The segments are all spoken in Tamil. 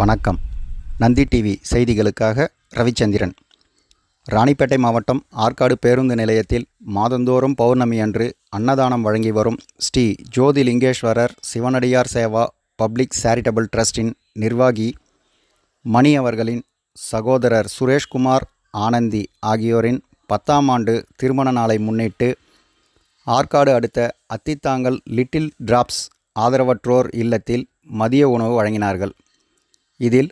வணக்கம். நந்தி டிவி செய்திகளுக்காக ரவிச்சந்திரன். ராணிப்பேட்டை மாவட்டம் ஆற்காடு பேருந்து நிலையத்தில் மாதந்தோறும் பௌர்ணமி அன்று அன்னதானம் வழங்கி வரும் ஸ்ரீ ஜோதி லிங்கேஸ்வரர் சிவனடியார் சேவா பப்ளிக் சேரிட்டபிள் ட்ரஸ்டின் நிர்வாகி மணி அவர்களின் சகோதரர் சுரேஷ்குமார் ஆனந்தி ஆகியோரின் பத்தாம் ஆண்டு திருமண நாளை முன்னிட்டு ஆற்காடு அடுத்த அத்தித்தாங்கல் லிட்டில் டிராப்ஸ் ஆதரவற்றோர் இல்லத்தில் மதிய உணவு வழங்கினார்கள். இதில்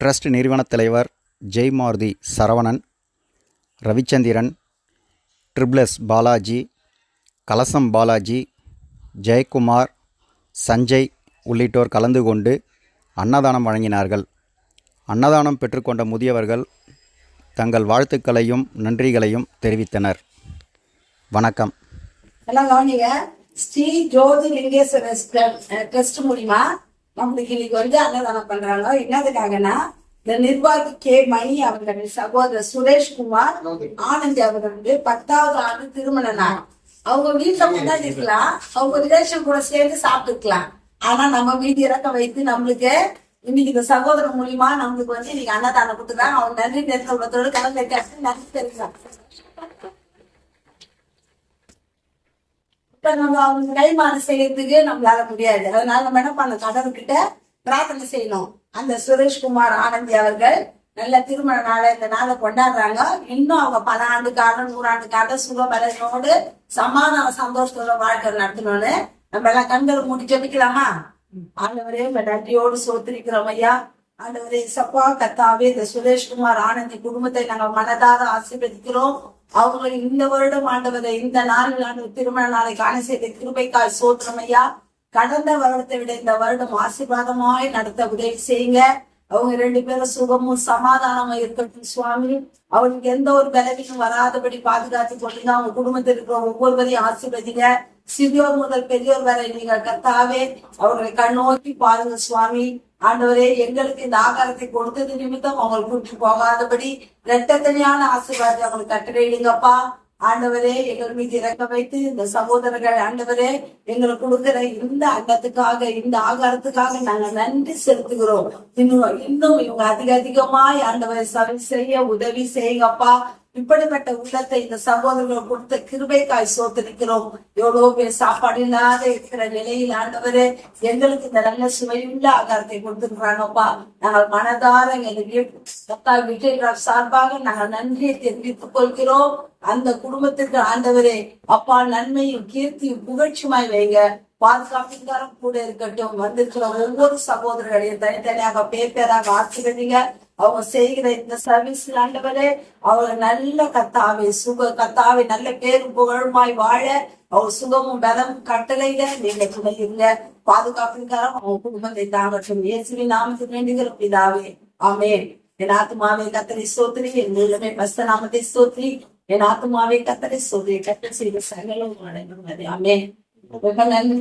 ட்ரஸ்ட் நிறுவனத் தலைவர் ஜெய்மாருதி சரவணன் ரவிச்சந்திரன் ட்ரிப்ளஸ் பாலாஜி கலசம் பாலாஜி ஜெயக்குமார் சஞ்சய் உள்ளிட்டோர் கலந்து கொண்டு அன்னதானம் வழங்கினார்கள். அன்னதானம் பெற்றுக்கொண்ட முதியவர்கள் தங்கள் வாழ்த்துக்களையும் நன்றிகளையும் தெரிவித்தனர். வணக்கம். எல்லாம் கவனிங்க. ஸ்ரீ ஜோதி லிங்கேஸ்வரர் ட்ரஸ்ட் மூலிமா நம்மளுக்கு இன்னைக்கு வந்து அன்னதானம் பண்றாங்க. என்னதுக்காகனா இந்த நிர்வாகி கே. மணி அவர்கள் சகோதரர் சுரேஷ்குமார் ஆனந்த் அவர்கள் வந்து பத்தாவது ஆண்டு திருமண நாள். அவங்க வீட்டுல முன்னாடி இருக்கலாம். அவங்க ரிலேஷன் கூட சேர்ந்து சாப்பிட்டுக்கலாம். ஆனா நம்ம வீடு இறக்க வைத்து நம்மளுக்கு இன்னைக்கு இந்த சகோதரர் மூலியமா நம்மளுக்கு வந்து இன்னைக்கு அன்னதானம் கொடுத்துருக்காங்க. அவங்க நன்றி தெரிந்த உள்ளத்தோடு கலந்து நன்றி தெரிவிக்கலாம். இப்ப நம்ம அவங்க கைமாறு செய்யறதுக்கு நம்மளால முடியாது. அதனால நம்ம என்ன பண்ண கடவுள்கிட்ட பிரார்த்தனை செய்யணும். அந்த சுரேஷ்குமார் ஆனந்தி அவர்கள் நல்ல திருமண நாளை இந்த நாளை கொண்டாடுறாங்க. இன்னும் அவங்க பல ஆண்டு காலம் நூறாண்டு காலம் சுகபலனோடு சமாதான சந்தோஷத்தோட வாழ்க்கை நடத்தணும்னு நம்ம எல்லாம் கண்கள் மூடி ஜபிக்கலாமா? ஆண்டவரே நன்றியோடு சோத்திரிக்கிறோம் ஐயா. ஆண்டவரே சப்பா கத்தாவே இந்த சுரேஷ்குமார் ஆனந்தி குடும்பத்தை நாங்கள் மனதார ஆசீர்வதிக்கிறோம். அவங்க இந்த வருடம் ஆண்டவரை இந்த நாளில் ஆண்டு திருமண நாளை காண செய்த கிருபைக்காய் சோற்றமையா கடந்த வருடத்தை விட இந்த வருடம் ஆசீர்வாதமாய் நடத்த உதவி செய்யுங்க. அவங்க ரெண்டு பேரும் சுகமும் சமாதானமும் இருக்கட்டும் சுவாமி. அவங்களுக்கு எந்த ஒரு பலவீனம் வராதபடி பாதுகாத்து கொள்ளுங்க அவங்க குடும்பத்தில் இருக்கிற ஒவ்வொருவரையும் ஆசீர்வதிங்க. சிறியோர் முதல் பெரியோர் வரை நீங்கள் கத்தாவே அவர்களை கண்ணோக்கி பாருங்க சுவாமி. ஆண்டவரே எங்களுக்கு இந்த ஆகாரத்தை கொடுத்தது நிமித்தம் அவங்களுக்கு கூட்டு போகாதபடி இரட்டத்தனியான ஆசீர்வாதத்தை அவங்களுக்கு கட்டளையிடுங்கப்பா ஆண்டவரே எங்கள் மீது இறக்க வைத்து இந்த சகோதரர்கள் ஆண்டவரே எங்களுக்கு கொடுக்கிற இந்த அன்னத்துக்காக இந்த ஆகாரத்துக்காக நாங்க நன்றி செலுத்துகிறோம். இன்னும் இன்னும் இவங்க அதிக அதிகமாய் ஆண்டவரை சரி செய்ய உதவி செய்யுங்கப்பா. இப்படிப்பட்ட உள்ளத்தை இந்த சகோதரர்கள் கொடுத்த கிருபைக்காய் சோத்தரிக்கிறோம் எவ்வளவு பேர் சாப்பாடு இல்லாத இருக்கிற நிலையில் ஆண்டவரே எங்களுக்கு இந்த நல்ல சுவையுள்ள ஆகாரத்தை கொடுத்துருக்கிறாங்கப்பா நாங்கள் மனதார எங்கள் விஜய் சார்பாக நாங்கள் நன்றியை தெரிவித்துக் கொள்கிறோம். அந்த குடும்பத்திற்கு ஆண்டவரே அப்பா நன்மையும் கீர்த்தியும் புகழ்ச்சியுமாய் வைங்க. பாதுகாப்பின்காரம் கூட இருக்கட்டும் வந்திருக்கிற ஒவ்வொரு சகோதரர்களையும் தனித்தனியாக பேர் பேராக ஆசிர்வதிங்க. அவங்க செய்கிற இந்த சர்வீஸ் ஆண்டவரே அவங்க நல்ல கத்தாவே சுக கத்தாவே நல்ல பேரும் புகழுமாய் வாழ அவங்க சுகமும் பலமும் கட்டளையில நீங்க துணையிருங்க பாதுகாப்பின்காரம் அவங்க குடும்பத்தை தாங்கட்டும். இயேசுவின் நாமத்தில் வேண்டுகிற பிதாவே ஆமென். என் ஆத்மாவே கத்தனை சோத்ரி என் நீளமே பஸ்த நாமத்தை சோத்ரி என் ஆத்மாவே கத்தனை சோத்ரி கத்தல் செய்த சகலம் அடைந்து ஆமே ரொம்ப நன்றி